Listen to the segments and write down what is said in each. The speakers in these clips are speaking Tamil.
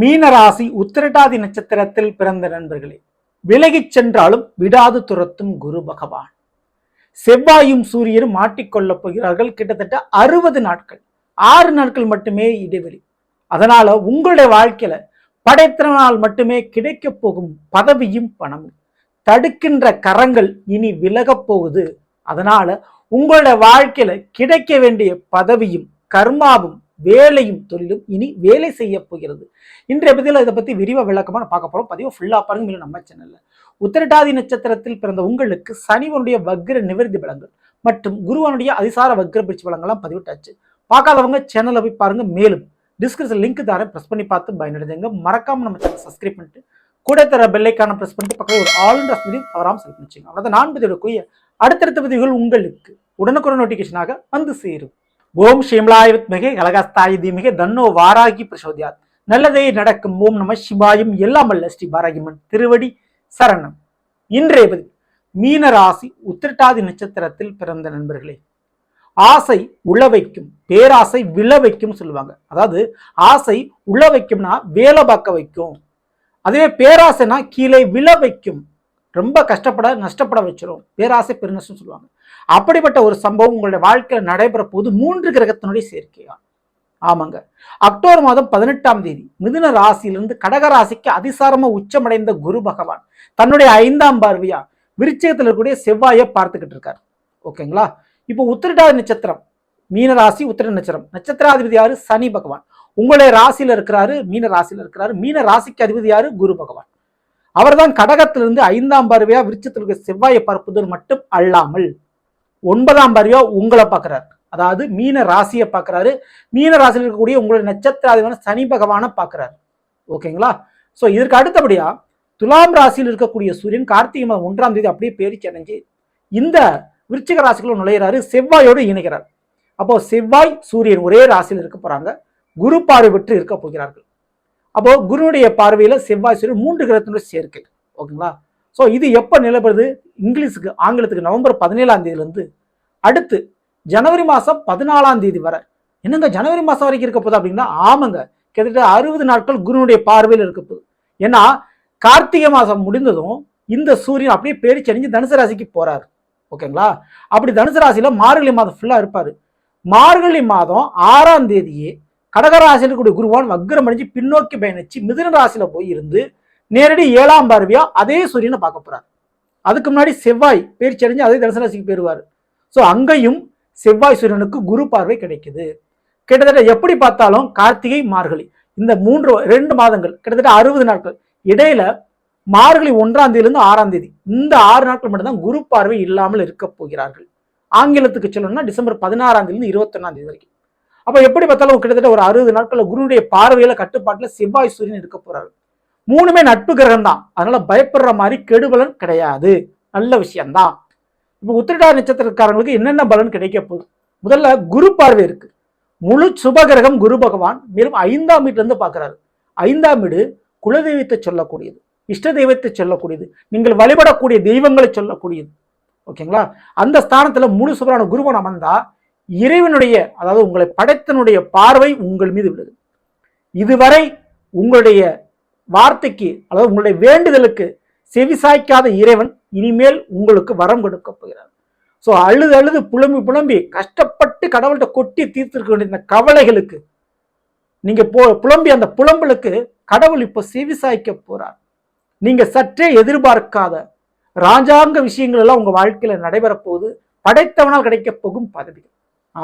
மீனராசி உத்திரட்டாதி நட்சத்திரத்தில் பிறந்த நண்பர்களே விலகிச் சென்றாலும் விடாது துரத்தும் குரு பகவான். செவ்வாயும் சூரியனும் மாட்டிக்கொள்ளப் போகிறார்கள். கிட்டத்தட்ட அறுபது நாட்கள் ஆறு நாட்கள் மட்டுமே இடைவெளி. அதனால உங்களுடைய வாழ்க்கையில படைத்திறனால் மட்டுமே கிடைக்கப் போகும் பதவியும் பணமும் தடுக்கின்ற கரங்கள் இனி விலகப் போகுது. அதனால உங்களுடைய வாழ்க்கையில கிடைக்க வேண்டிய பதவியும் கர்மாவும் வேலையும் தொழிலும் இனி வேலை செய்ய போகிறது. இன்றைய பதிவில் இதை பற்றி விரிவாக விளக்கமாக பார்க்க போகிறோம் பதிவு ஃபுல்லாக பாருங்க நம்ம சேனலில் உத்திரட்டாதி நட்சத்திரத்தில் பிறந்த உங்களுக்கு சனிவனுடைய வக்ர நிவர்த்தி பலங்கள் மற்றும் குருவனுடைய அதிசார வக்ர பிரிச்சு பலங்கள்லாம் பதிவிட்டாச்சு. பார்க்காதவங்க சேனலை போய் பாருங்க மேலும் டிஸ்கிரிப்ஷன் லிங்க் தரேன். ப்ரெஸ் பண்ணி பார்த்து பயனடைஞ்சுங்க. மறக்காம நம்ம சேனல் சப்ஸ்கிரைப் பண்ணிட்டு கூட தர பெல்லைக்கான ப்ரெஸ் பண்ணிட்டு பக்கத்தில் ஒரு ஆல் இண்டஸ் மீடியம் தவறாமல் செலுத்தி வச்சுங்க அவ்வளோதான் நான் பதிவிடக்கூடிய அடுத்தடுத்த பதிவுகள் உங்களுக்கு உடனுக்குடன் நோட்டிஃபிகேஷனாக வந்து சேரும். ஓம் ஷிம்லாய வித்மிகை கலகஸ்தாய தீமிகை தன்னோ வாராகி பிரசோதியாத். நல்லதே நடக்கும். ஓம் நம சிவாயும் எல்லாம் அல்ல ஸ்ரீ பாராகிமன் திருவடி சரணம். இன்றைய பதிவு மீன ராசி உத்திரட்டாதி நட்சத்திரத்தில் பிறந்த நண்பர்களே. ஆசை உள்ள வைக்கும் பேராசை விழ வைக்கும் சொல்லுவாங்க. அதாவது ஆசை உள்ள வைக்கும்னா வேலை பார்க்க வைக்கும். அதுவே பேராசைனா கீழே விழ வைக்கும். ரொம்ப கஷ்டப்பட நஷ்டப்பட வச்சிடும் பேராசை பெருநஷ்டம் சொல்லுவாங்க. அப்படிப்பட்ட ஒரு சம்பவம் உங்களுடைய வாழ்க்கையில் நடைபெற போது மூன்று கிரகத்தினுடைய சேர்க்கையா? ஆமாங்க. அக்டோபர் மாதம் பதினெட்டாம் தேதி மிதுன ராசியிலிருந்து கடக ராசிக்கு அதிசாரமாக உச்சமடைந்த குரு பகவான் தன்னுடைய ஐந்தாம் பார்வையா? விருச்சகத்தில் இருக்கக்கூடிய செவ்வாயை பார்த்துக்கிட்டு இருக்கார். ஓகேங்களா? இப்போ உத்திரட்டாதி நட்சத்திரம் மீன ராசி உத்திர நட்சத்திரம். நட்சத்திராதிபதி யாரு? சனி பகவான். உங்களுடைய ராசியில் இருக்கிறாரு மீன ராசியில் இருக்கிறாரு. மீன ராசிக்கு அதிபதி யாரு? குரு பகவான். அவர்தான் கடகத்திலிருந்து ஐந்தாம் பார்வையா விருச்சத்தில் இருக்க செவ்வாயை பார்ப்பது மட்டும் அல்லாமல் ஒன்பதாம் பார்வையா உங்களை பார்க்கிறார். அதாவது மீன ராசியை பார்க்கிறாரு. மீன ராசியில் இருக்கக்கூடிய உங்களுடைய நட்சத்திராதிபதியான சனி பகவானை பார்க்கிறார். ஓகேங்களா? ஸோ இதற்கு அடுத்தபடியா துலாம் ராசியில் இருக்கக்கூடிய சூரியன் கார்த்திகை மாதம் ஒன்றாம் தேதி அப்படியே பேரிச்சு அடைஞ்சு இந்த விருச்சிக ராசிக்குள்ள நுழையிறாரு. செவ்வாயோடு இணைகிறார். அப்போ செவ்வாய் சூரியன் ஒரே ராசியில் இருக்க போறாங்க. குரு பார்வை பெற்று இருக்க போகிறார்கள். அப்போ குருனுடைய பார்வையில செவ்வாய் சூரியன் மூன்று கிரகத்தினுடைய சேர்க்கை. ஓகேங்களா? ஸோ இது எப்போ நிலப்படுது இங்கிலீஷுக்கு ஆங்கிலத்துக்கு நவம்பர் பதினேழாம் தேதியிலேருந்து அடுத்து ஜனவரி மாதம் பதினாலாம் தேதி வரை. என்னங்க ஜனவரி மாதம் வரைக்கும் இருக்க போகுது அப்படின்னா? ஆமாங்க. கிட்டத்தட்ட அறுபது நாட்கள் குருனுடைய பார்வையில் இருக்க போகுது. ஏன்னா கார்த்திகை மாதம் முடிந்ததும் இந்த சூரியன் அப்படியே பேரிச்சடிஞ்சு தனுசு ராசிக்கு போறாரு. ஓகேங்களா? அப்படி தனுசு ராசியில் மார்கழி மாதம் ஃபுல்லாக இருப்பார். மார்கழி மாதம் ஆறாம் தேதியே கடகராசியில் இருக்கக்கூடிய குருவான் வக்ரம் அடைஞ்சு பின்னோக்கி பயணிச்சு மிதுன ராசியில போய் இருந்து நேரடி ஏழாம் பார்வையா அதே சூரியனை பார்க்க போறாரு. அதுக்கு முன்னாடி செவ்வாய் பயிற்சி அடைஞ்சு அதே தனுசு ராசிக்கு போயிருவாரு. ஸோ அங்கேயும் செவ்வாய் சூரியனுக்கு குரு பார்வை கிடைக்குது. கிட்டத்தட்ட எப்படி பார்த்தாலும் கார்த்திகை மார்கழி இந்த மூன்று ரெண்டு மாதங்கள் கிட்டத்தட்ட அறுபது நாட்கள் இடையில மார்கழி ஒன்றாம் தேதியிலிருந்து ஆறாம் தேதி இந்த ஆறு நாட்கள் மட்டும்தான் குரு பார்வை இல்லாமல் இருக்க போகிறார்கள். ஆங்கிலத்துக்கு சொல்லணும்னா டிசம்பர் பதினாறாம் தேதியிலிருந்து இருபத்தொன்னாம் தேதி வரைக்கும். அப்போ எப்படி பார்த்தாலும் கிட்டத்தட்ட ஒரு அறுபது நாட்களில் குருனுடைய பார்வையில கட்டுப்பாட்டுல செவ்வாய் சூரியன் இருக்க போறாரு. மூணுமே நட்பு கிரகம் தான். அதனால பயப்படுற மாதிரி கெடுபலன் கிடையாது. நல்ல விஷயம்தான். இப்போ உத்திரடா நட்சத்திரக்காரங்களுக்கு என்னென்ன பலன் கிடைக்க போகுது? முதல்ல குரு பார்வை இருக்கு. முழு சுபகிரகம் குரு பகவான். மேலும் ஐந்தாம் வீட்டுல இருந்து ஐந்தாம் வீடு குலதெய்வத்தை சொல்லக்கூடியது. இஷ்ட தெய்வத்தை சொல்லக்கூடியது. நீங்கள் வழிபடக்கூடிய தெய்வங்களை சொல்லக்கூடியது. ஓகேங்களா? அந்த ஸ்தானத்துல முழு சுபரான குருவன் அமர்ந்தா இறைவனுடைய அதாவது உங்களை படைத்தனுடைய பார்வை உங்கள் மீது விழுது. இதுவரை உங்களுடைய வார்த்தைக்கு அதாவது உங்களுடைய வேண்டுதலுக்கு செவிசாய்க்காத இறைவன் இனிமேல் உங்களுக்கு வரம் கொடுக்க போகிறார் ஸோ அழுது அழுது புலம்பி புலம்பி கஷ்டப்பட்டு கடவுள்கிட்ட கொட்டி தீர்த்திருக்க வேண்டிய இந்த கவலைகளுக்கு நீங்க போ புலம்பி அந்த புலம்பலுக்கு கடவுள் இப்போ செவிசாய்க்க போறார். நீங்க சற்றே எதிர்பார்க்காத ராஜாங்க விஷயங்கள் எல்லாம் உங்க வாழ்க்கையில நடைபெற போகுது. படைத்தவனால் கிடைக்கப் போகும் பதவிகள்.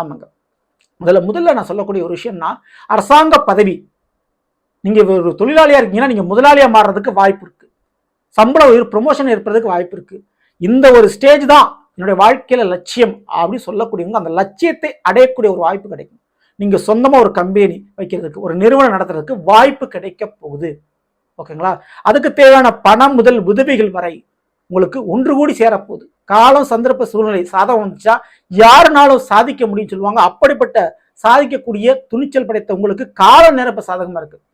ஆமாங்க. முதல்ல முதல்ல நான் சொல்லக்கூடிய ஒரு விஷயம்னா அரசாங்க பதவி. நீங்கள் ஒரு தொழிலாளியாக இருக்கீங்கன்னா நீங்கள் முதலாளியாக மாறுறதுக்கு வாய்ப்பு இருக்குது சம்பள உயர் ப்ரொமோஷன் ஏற்படுறதுக்கு வாய்ப்பு இருக்குது இந்த ஒரு ஸ்டேஜ் தான் என்னுடைய வாழ்க்கையில் லட்சியம் அப்படின்னு சொல்லக்கூடியவங்க அந்த லட்சியத்தை அடையக்கூடிய ஒரு வாய்ப்பு கிடைக்கும். நீங்கள் சொந்தமாக ஒரு கம்பெனி வைக்கிறதுக்கு ஒரு நிறுவனம் நடத்துறதுக்கு வாய்ப்பு கிடைக்க போகுது. ஓகேங்களா? அதுக்கு தேவையான பணம் முதல் உதவிகள் வரை உங்களுக்கு ஒன்று கூடி சேரப்போகுது. காலம் சந்தர்ப்ப சூழ்நிலை சாதகம் வந்துச்சா? யாருனாலும் சாதிக்க முடியும்னு சொல்லுவாங்க. அப்படிப்பட்ட சாதிக்கக்கூடிய துணிச்சல் படைத்த உங்களுக்கு கால நிரப்ப சாதகமாக இருக்குது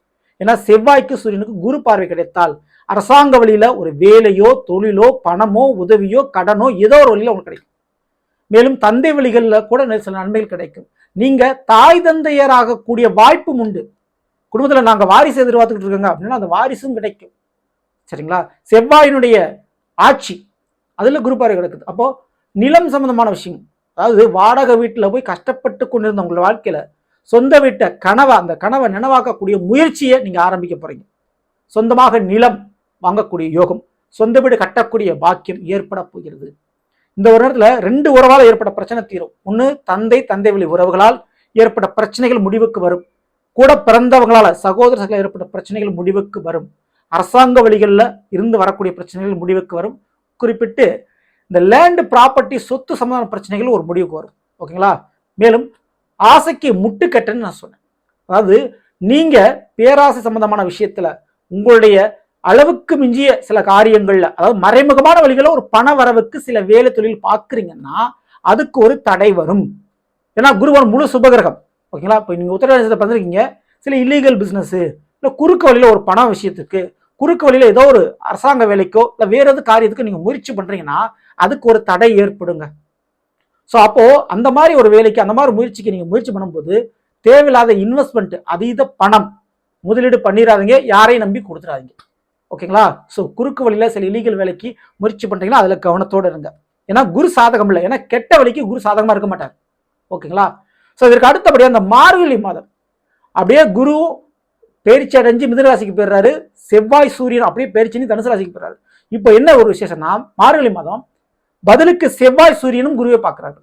ஏன்னா செவ்வாய்க்கு சூரியனுக்கு குரு பார்வை கிடைத்தால் அரசாங்க வழியில ஒரு வேலையோ தொழிலோ பணமோ உதவியோ கடனோ ஏதோ ஒரு வழியில உங்களுக்கு கிடைக்கும். மேலும் தந்தை வழிகளில் கூட சில நன்மைகள் கிடைக்கும். நீங்க தாய் தந்தையராக கூடிய வாய்ப்பும் உண்டு. குடும்பத்தில் நாங்கள் வாரிசு எதிர்பார்த்துக்கிட்டு இருக்கோங்க. அப்படின்னா அந்த வாரிசும் கிடைக்கும். சரிங்களா? செவ்வாயினுடைய ஆட்சி. அதில் குரு பார்வை கிடக்குது. அப்போது நிலம் சம்மந்தமான விஷயம். அதாவது வாடகை வீட்டில் போய் கஷ்டப்பட்டு கொண்டிருந்த உங்கள் வாழ்க்கையில் சொந்த வீட்டை கனவை அந்த கனவை நினைவாக்கக்கூடிய முயற்சியை நீங்கள் ஆரம்பிக்க போகிறீங்க சொந்தமாக நிலம் வாங்கக்கூடிய யோகம் சொந்த வீடு கட்டக்கூடிய பாக்கியம் ஏற்பட போகிறது. இந்த ஒரு நேரத்தில் ரெண்டு உறவால் ஏற்பட்ட பிரச்சனை தீரும். ஒன்று தந்தை தந்தை வழி உறவுகளால் ஏற்பட்ட பிரச்சனைகள் முடிவுக்கு வரும். கூட பிறந்தவங்களால் சகோதரர்கள் ஏற்பட்ட பிரச்சனைகள் முடிவுக்கு வரும். அரசாங்க வழிகளில் இருந்து வரக்கூடிய பிரச்சனைகள் முடிவுக்கு வரும். குறிப்பிட்டு இந்த லேண்டு ப்ராப்பர்ட்டி சொத்து சம்பந்தமான பிரச்சனைகள் ஒரு முடிவுக்கு வரும். ஓகேங்களா? மேலும் ஆசைக்கு முட்டுக்கட்டுன்னு நான் சொன்னேன். அதாவது நீங்கள் பேராசை சம்பந்தமான விஷயத்தில் உங்களுடைய அளவுக்கு மிஞ்சிய சில காரியங்களில் அதாவது மறைமுகமான வழிகளில் ஒரு பண வரவுக்கு சில வேலை தொழில் பார்க்குறீங்கன்னா அதுக்கு ஒரு தடை வரும். ஏன்னா குருவன் முழு சுபகிரகம். ஓகேங்களா? இப்போ நீங்கள் உத்தரவாதத்தை பண்ணிருக்கீங்க சில இல்லீகல் பிஸ்னஸ்ஸு இல்லை குறுக்கு வழியில் ஒரு பண விஷயத்துக்கு குறுக்கு வழியில் ஏதோ ஒரு அரசாங்க வேலைக்கோ இல்லை வேற எது காரியத்துக்கு நீங்கள் முயற்சி பண்ணுறீங்கன்னா அதுக்கு ஒரு தடை ஏற்படுங்க. ஸோ அப்போது அந்த மாதிரி ஒரு வேலைக்கு அந்த மாதிரி முயற்சிக்கு நீங்கள் முயற்சி பண்ணும்போது தேவையில்லாத இன்வெஸ்ட்மெண்ட் அதீத பணம் முதலீடு பண்ணிடாதீங்க யாரையும் நம்பி கொடுத்துடாதீங்க ஓகேங்களா? ஸோ குறுக்கு வழியில் சில இலீகல் வேலைக்கு முயற்சி பண்ணுறீங்கன்னா அதில் கவனத்தோடு இருங்க. ஏன்னா குரு சாதகம் இல்லை. ஏன்னா கெட்ட வழிக்கு குரு சாதகமாக இருக்க மாட்டார். ஓகேங்களா? ஸோ இதற்கு அடுத்தபடியாக அந்த மார்கழி மாதம். அப்படியே குரு பேரிச்சி அடைஞ்சு மிதனராசிக்கு போயிடுறாரு. செவ்வாய் சூரியன் அப்படியே பேரிச்சின்னு தனுசு ராசிக்கு போயிடுறாரு. இப்போ என்ன ஒரு விசேஷம்னா மார்கழி மாதம் பதிலுக்கு செவ்வாய் சூரியனும் குருவை பார்க்குறாங்க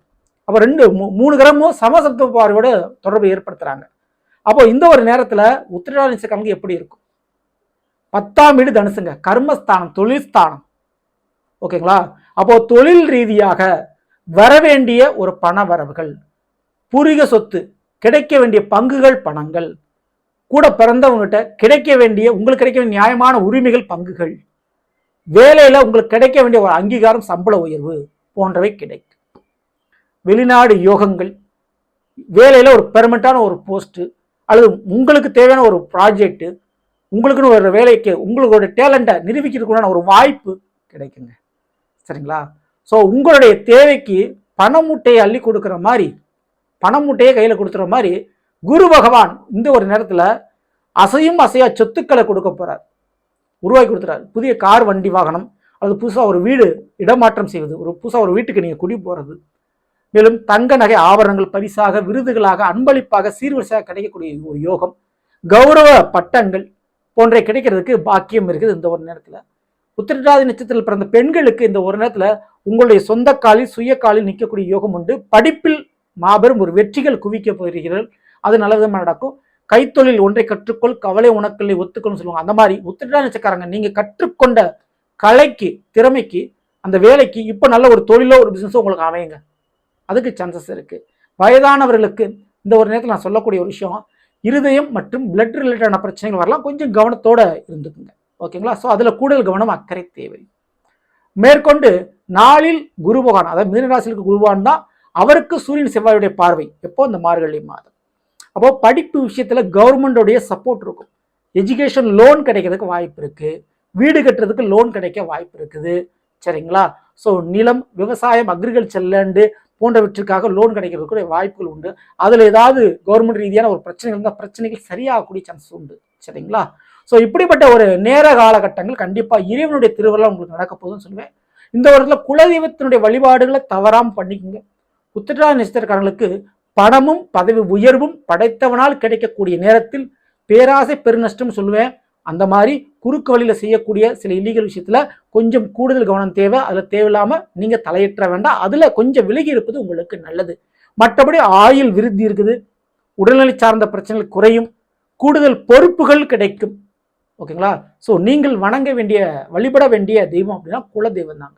அப்போ ரெண்டு மூ- மூணு கிரகமும் சமசப்த பார்வையோட தொடர்பை ஏற்படுத்துகிறாங்க அப்போ இந்த ஒரு நேரத்தில் உத்திரடாதி நட்சத்திரக்காரங்க எப்படி இருக்கும்? பத்தாம் வீடு தனுசுங்க. கர்மஸ்தானம் தொழில் ஸ்தானம் ஓகேங்களா? அப்போ தொழில் ரீதியாக வரவேண்டிய ஒரு பண வரவுகள் பூர்வீக சொத்து கிடைக்க வேண்டிய பங்குகள் பணங்கள் கூட பிறந்தவங்ககிட்ட கிடைக்க வேண்டிய உங்களுக்கு கிடைக்க வேண்டிய நியாயமான உரிமைகள் பங்குகள். வேலையில் உங்களுக்கு கிடைக்க வேண்டிய ஒரு அங்கீகாரம் சம்பள உயர்வு போன்றவை கிடைக்கும். வெளிநாடு யோகங்கள். வேலையில் ஒரு பெர்மனண்டான ஒரு போஸ்ட்டு அல்லது உங்களுக்கு தேவையான ஒரு ப்ராஜெக்ட்டு உங்களுக்குன்னு ஒரு வேலைக்கு உங்களோட டேலண்ட்டை நிரூபிக்கிறதுக்குண்டான ஒரு வாய்ப்பு கிடைக்குங்க. சரிங்களா? ஸோ உங்களுடைய தேவைக்கு பண மூட்டையை அள்ளி கொடுக்குற மாதிரி பண மூட்டையை கையில் கொடுத்துற மாதிரி குரு பகவான் இந்த ஒரு நேரத்தில் அசையும் அசையா சொத்துக்களை கொடுக்க போகிறார் உருவாக்கி கொடுத்துறாரு புதிய கார் வண்டி வாகனம் அல்லது புதுசாக ஒரு வீடு இடமாற்றம் செய்வது ஒரு புதுசாக ஒரு வீட்டுக்கு நீங்கள் குடி போகிறது மேலும் தங்க நகை ஆபரணங்கள் பரிசாக விருதுகளாக அன்பளிப்பாக சீர்வரிசையாக கிடைக்கக்கூடிய ஒரு யோகம் கௌரவ பட்டங்கள் போன்ற கிடைக்கிறதுக்கு பாக்கியம் இருக்குது இந்த ஒரு நேரத்தில். உத்திரட்டாதி நட்சத்திரத்தில் பிறந்த பெண்களுக்கு இந்த ஒரு நேரத்தில் உங்களுடைய சொந்த காலில் சுய காலில் நிற்கக்கூடிய யோகம் உண்டு. படிப்பில் மாபெரும் ஒரு வெற்றிகள் குவிக்க போகிறீர்கள். அது நல்ல விதமாக நடக்கும். கைத்தொழில் ஒன்றை கற்றுக்கொள் கவலை உனக்கில்லை ஒத்துக்கணும்னு சொல்லுவாங்க. அந்த மாதிரி உத்திரட்டாதி நினைச்சக்காரங்க நீங்கள் கற்றுக்கொண்ட கலைக்கு திறமைக்கு அந்த வேலைக்கு இப்போ நல்ல ஒரு தொழிலோ ஒரு பிஸ்னஸோ உங்களுக்கு அமையுங்க. அதுக்கு சான்சஸ் இருக்குது வயதானவர்களுக்கு இந்த ஒரு நேரத்தில் நான் சொல்லக்கூடிய ஒரு விஷயம் இருதயம் மற்றும் பிளட் ரிலேட்டடான பிரச்சனைகள் வரலாம். கொஞ்சம் கவனத்தோடு இருந்துக்குங்க. ஓகேங்களா? ஸோ அதில் கூடுதல் கவனம் அக்கறை தேவை. மேற்கொண்டு நாளில் குரு பகவான் அதாவது மீனராசிலுக்கு குருவான் தான் அவருக்கு சூரியன் செவ்வாயுடைய பார்வை. எப்போ? இந்த மார்கழி மாதம். அப்போ படிப்பு விஷயத்தில் கவர்மெண்டோடைய சப்போர்ட் இருக்கும். எஜுகேஷன் லோன் கிடைக்கிறதுக்கு வாய்ப்பு இருக்குது வீடு கட்டுறதுக்கு லோன் கிடைக்க வாய்ப்பு இருக்குது. சரிங்களா? ஸோ நிலம் விவசாயம் அக்ரிகல்ச்சர் லேண்டு போன்றவற்றுக்காக லோன் கிடைக்கிறதுக்கு வாய்ப்புகள் உண்டு. அதில் ஏதாவது கவர்மெண்ட் ரீதியான ஒரு பிரச்சனை இருந்தால் பிரச்சனைகள் சரியாகக்கூடிய சான்ஸ் உண்டு. சரிங்களா? ஸோ இப்படிப்பட்ட ஒரு நேர காலகட்டங்கள் கண்டிப்பாக இறைவனுடைய திருவிழா உங்களுக்கு நடக்க போகுதுன்னு சொல்லுவேன். இந்த வருடத்தில் குலதெய்வத்தினுடைய வழிபாடுகளை தவறாமல் பண்ணிக்கோங்க. உத்திரா நட்சத்திரக்காரங்களுக்கு பணமும் பதவி உயர்வும் படைத்தவனால் கிடைக்கக்கூடிய நேரத்தில் பேராசை பெருநஷ்டம் சொல்லுவேன். அந்த மாதிரி குறுக்கு வழியில் செய்யக்கூடிய சில இல்லீகல் விஷயத்தில் கொஞ்சம் கூடுதல் கவனம் தேவை. அதில் தேவையில்லாமல் நீங்கள் தலையிட்ட வேண்டாம். அதில் கொஞ்சம் விலகி இருப்பது உங்களுக்கு நல்லது. மற்றபடி ஆயுள் விருத்தி இருக்குது. உடல்நிலை சார்ந்த பிரச்சனைகள் குறையும். கூடுதல் பொறுப்புகள் கிடைக்கும். ஓகேங்களா? ஸோ நீங்கள் வணங்க வேண்டிய வழிபட வேண்டிய தெய்வம் அப்படின்னா குலதெய்வம் தாங்க.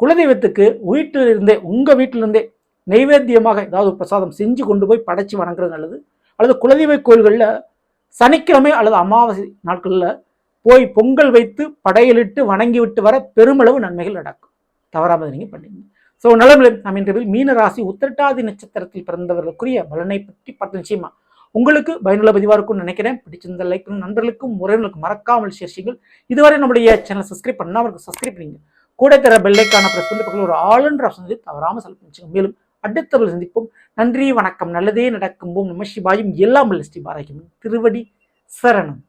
குலதெய்வத்துக்கு வீட்டில் இருந்தே வீட்டிலிருந்தே நைவேத்தியமாக ஏதாவது ஒரு பிரசாதம் செஞ்சு கொண்டு போய் படைச்சி வணங்குறது நல்லது. அல்லது குலதெய்வ கோயில்களில் சனிக்கிழமை அல்லது அமாவாசை நாட்களில் போய் பொங்கல் வைத்து படையலிட்டு வணங்கி விட்டு வர பெருமளவு நன்மைகள் நடக்கும். தவறாமல் நீங்கள் பண்ணீங்க ஸோ நலமில்லை. நாம் இன்று மீன ராசி உத்திரட்டாதி நட்சத்திரத்தில் பிறந்தவர்களுக்குரிய பலனை பற்றி பார்த்து நிச்சயமா உங்களுக்கு பயனுள்ள பதிவாக இருக்கும்னு நினைக்கிறேன். பிடிச்சிருந்த லைக் நண்பர்களுக்கும் உறவினர்களுக்கும் மறக்காமல் ஷேர் செய்யுங்கள். இதுவரை நம்முடைய சேனல் சப்ஸ்கிரைப் பண்ணாமல் சப்ஸ்கிரைப் பண்ணுங்க. கூட தர பெல்லைக்கான பிரஸ் பண்ணி பக்கத்தில் ஒரு ஆளுன்ற ஆப்ஷன் தவறாமல் செலக்ட் பண்ணிச்சுங்க மேலும் அடுத்தவர்கள் சந்திப்போம். நன்றி வணக்கம். நல்லதே நடக்கும் ஓம் நம சிவாயும். எல்லாம் ஸ்ரீ பாராயும் திருவடி சரணம்.